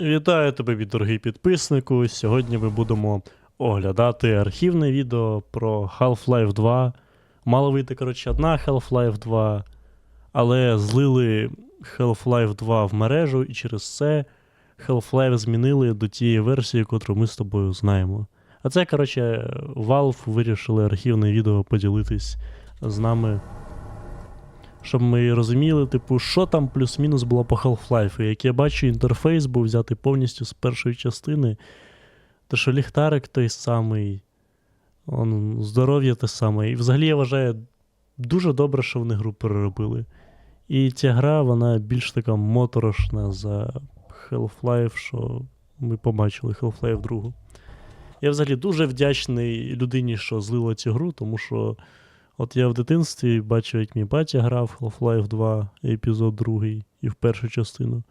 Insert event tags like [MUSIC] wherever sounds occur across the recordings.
Вітаю тебе, мій дорогий підписнику. Сьогодні ми будемо оглядати архівне відео про Half-Life 2. Мало вийти, коротше, одна Half-Life 2, але злили Half-Life 2 в мережу, і через це Half-Life змінили до тієї версії, яку ми з тобою знаємо. А це, коротше, Valve вирішили архівне відео поділитись з нами. Щоб ми розуміли, типу, що там плюс-мінус було по Half-Life. Як я бачу, інтерфейс був взятий повністю з першої частини. Те, що ліхтарик той самий, здоров'я те саме. І взагалі я вважаю, дуже добре, що вони гру переробили. І ця гра, вона більш така моторошна за Half-Life, що ми побачили Half-Life 2. Я взагалі дуже вдячний людині, що злила цю гру, тому що. От я в дитинстві бачив, як мій батя грав Half-Life 2, епізод 2 і в першу частину.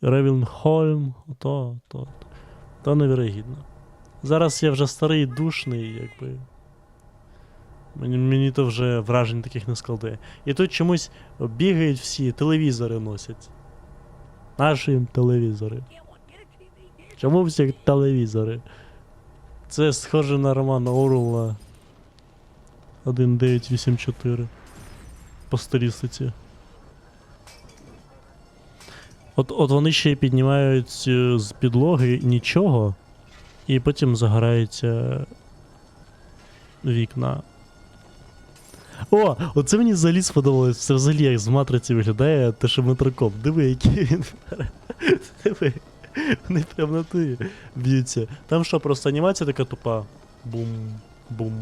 Ревенхольм, то, то, то невірогідно. Зараз я вже старий душний, якби. Мені, мені то вже вражень таких не складає. І тут чомусь бігають всі, телевізори носять. Наші телевізори. Чому всі телевізори? Це схоже на роман Орула 1984 по стилістиці. От, от вони ще й піднімають е, з підлоги нічого, і потім загораються вікна. О, оце мені взагалі сподобалось. Це взагалі як з матриці виглядає те, що метрокоп. Диви, який він. [LAUGHS] Диви. Вони прям на ти б'ються. Там що, просто анімація така тупа. Бум, бум,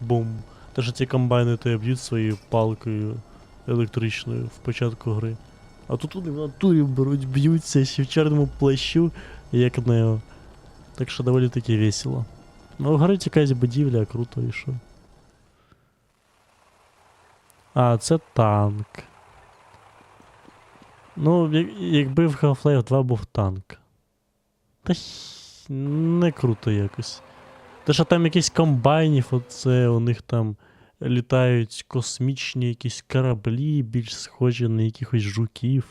бум. Те, що ці комбайни тебе б'ють своєю палкою електричною в початку гри. А тут вони в натурі беруть, б'ються ще в чорному плащу, як нео. Так що доволі таки весело. Ну, в гри якась будівля, круто і що. А, це танк. Ну, як- якби в Half-Life 2 був танк. Та не круто якось. Те, що там якісь комбайнів, оце у них там літають космічні якісь кораблі, більш схожі на якихось жуків.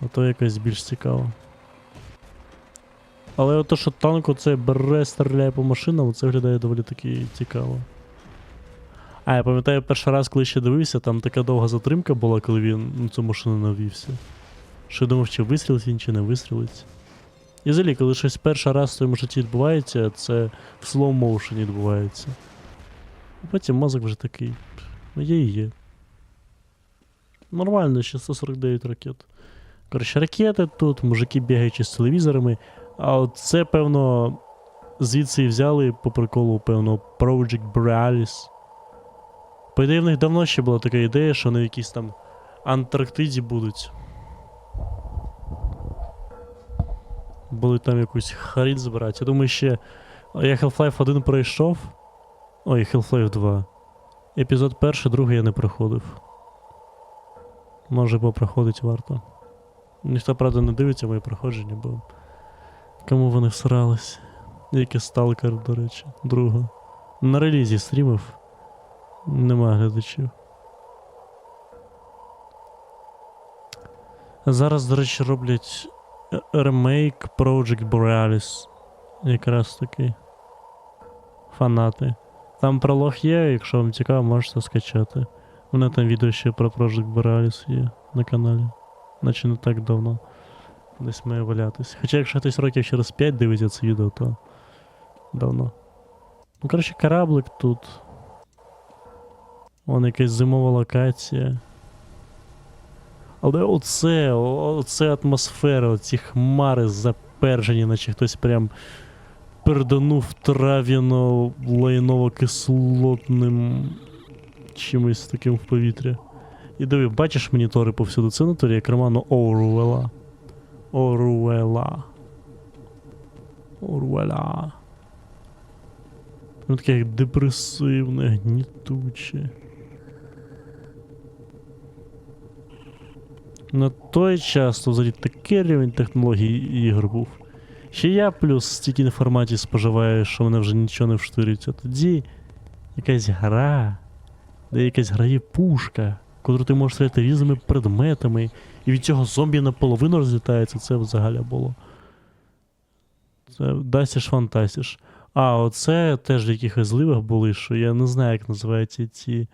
Ото якось більш цікаво. Але ото, що танк оце бере, стріляє по машинам, це виглядає доволі таки цікаво. А, я пам'ятаю, перший раз, коли ще дивився, там така довга затримка була, коли він на цю машину навівся. Що я думав, чи вистрілить він, чи не вистрілить. І взагалі, коли щось перший раз в своєму житті відбувається, це в motion відбувається. А потім мозок вже такий. Ну є і є. Нормально, ще 149 ракет. Коротше, ракети тут, мужики бігаючи з телевізорами. А от це, певно, звідси взяли по приколу, певно, Project Borealis. По ідеї, в них давно ще була така ідея, що вони в якійсь там Антарктиді будуть. Були там якусь харід збирати. Я думаю, ще. Я Half-Life 1 пройшов. Ой, Half-Life 2. Епізод перший, другий я не проходив. Може попроходить варто. Ніхто, правда, не дивиться мої проходження, бо. Кому вони всрались? Який сталкер, до речі, друга. На релізі стрімив. Нема глядачів. Зараз, до речі, роблять ремейк Project Borealis. Якраз таки. Фанати. Там пролог є, якщо вам цікаво, можете скачати. У мене там відео ще про Project Borealis є на каналі. Наче не так давно. Десь має валятись. Хоча якщо хтось років через 5 дивиться це відео, то давно. Ну, коротше, кораблик тут. Вон якась зимова локація. Але оце, оце атмосфера, оці хмари запержені, наче хтось прям перданув трав'яно лайново кислотним чимось таким в повітря. І диви, бачиш монітори повсюди, це натурі як роману Оруела. Оруела. Оруела. Воно таке як депресивне, гнітуче. На той час то взагалі такий рівень технологій ігор був. Ще я плюс стільки інформації споживаю, що мене вже нічого не вштирюється. Тоді якась гра, де якась грає пушка, котру ти можеш стріляти різними предметами, І від цього зомбі наполовину розлітається, це взагалі було. Це Дасіш фантастіш. А, оце теж в якихось зливах були, що я не знаю, як називаються ці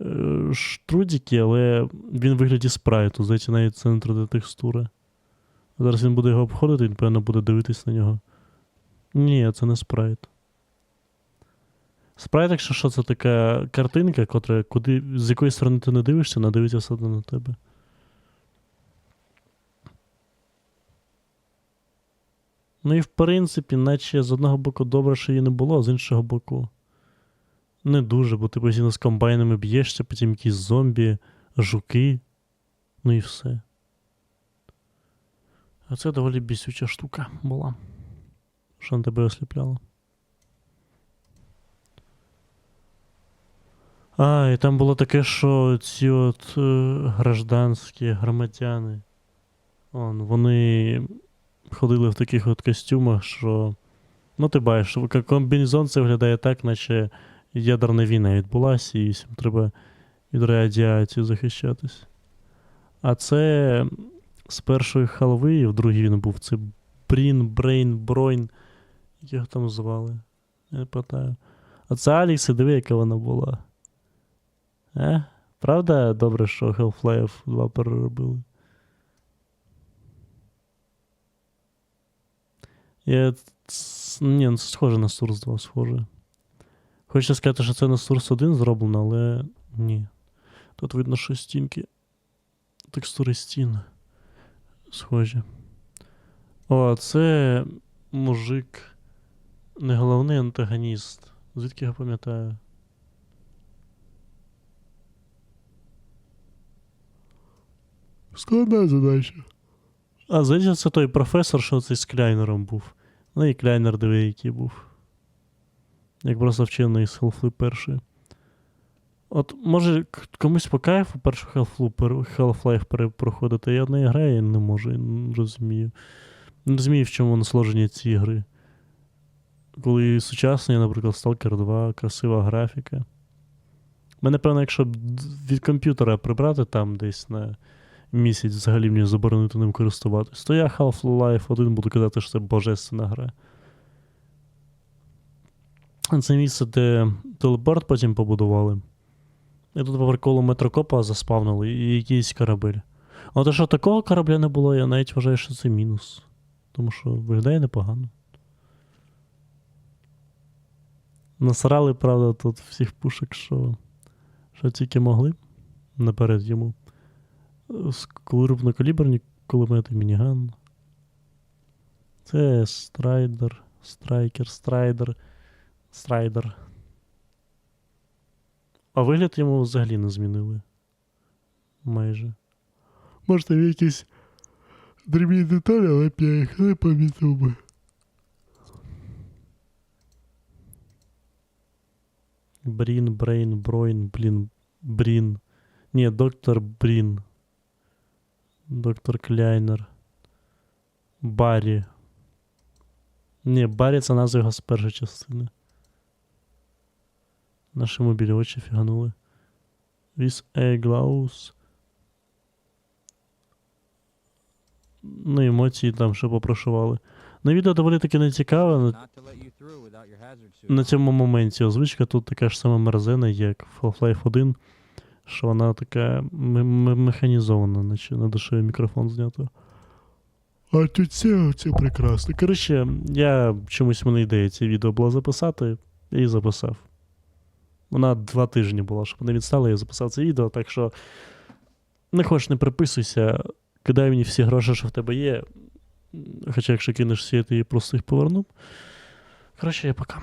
е, штрудики, але він вигляді спрайту, здається, навіть це не 3D. Зараз він буде його обходити, він, певно, буде дивитись на нього. Ні, це не спрайт. Спрайт, якщо що, це така картинка, котра, куди, з якої сторони ти не дивишся, вона дивиться все одно на тебе. Ну і в принципі, наче з одного боку добре, що її не було, а з іншого боку. Не дуже, бо ти постійно з комбайнами б'єшся, потім якісь зомбі, жуки. Ну і все. А це доволі бісюча штука була. Що на тебе осліпляло. А, і там було таке, що ці от е, гражданські громадяни. Он, вони ходили в таких от костюмах, що. Ну, ти бачиш, комбінезон це виглядає так, наче ядерна війна відбулася, і всім треба від радіації захищатись. А це з першої халви, в другій він був. Це Брін, Брейн, Бройн. Як його там звали? Я не пам'ятаю. А це Алікс, і диви, яка вона була. Е? Правда, добре, що Half-Life 2 переробили? Я... Ні, ну, схоже на Source 2, схоже. Хочеться сказати, що це на Source 1 зроблено, але ні. Тут видно, що стінки. Текстури стін. Схожі. О, це мужик. Не головний антагоніст. Звідки я пам'ятаю? Складна задача. А, здається, це той професор, що цей з Кляйнером був. Ну і Кляйнер диви, який був. Як просто вчений з Half-Life першої. От, може, комусь по кайфу першу Half-Life перепроходити. Я в граю і не можу, я не розумію. Не розумію, в чому насложення ці ігри. Коли сучасні, наприклад, Stalker 2, красива графіка. Мене, певно, якщо від комп'ютера прибрати там десь на місяць взагалі мені заборонити ним користуватись, то я Half-Life 1 буду казати, що це божественна гра. Це місце, де телепорт потім побудували. І тут по приколу метрокопа заспавнили і якийсь корабель. А те, що такого корабля не було, я навіть вважаю, що це мінус. Тому що виглядає непогано. Насрали, правда, тут всіх пушек, що, що тільки могли наперед йому. Крупнокаліберні кулемети, мініган. Це страйдер, страйкер, страйдер, страйдер. А вигляд йому взагалі не змінили. Майже. Може, там якісь дрібні деталі, але я їх не помітив би. Брін, Брейн, Бройн, блін, Брін. Ні, доктор Брін. Доктор Кляйнер. Баррі. Ні, Баррі це назва його з першої частини. Наші мобілі очі фіганули. With a glows. Ну, емоції там ще попрошували. На відео доволі таки не цікаво. На, цьому моменті озвучка тут така ж сама мерзена, як в Half-Life 1, що вона така механізована, наче на душевий мікрофон знято. А тут це, це прекрасно. Коротше, я чомусь в мене ідея це відео було записати, і записав. Вона два тижні була, щоб не відстала, я записав це відео, так що не хочеш, не приписуйся, кидай мені всі гроші, що в тебе є. Хоча якщо кинеш всі, я тобі просто їх поверну. Коротше, я пока.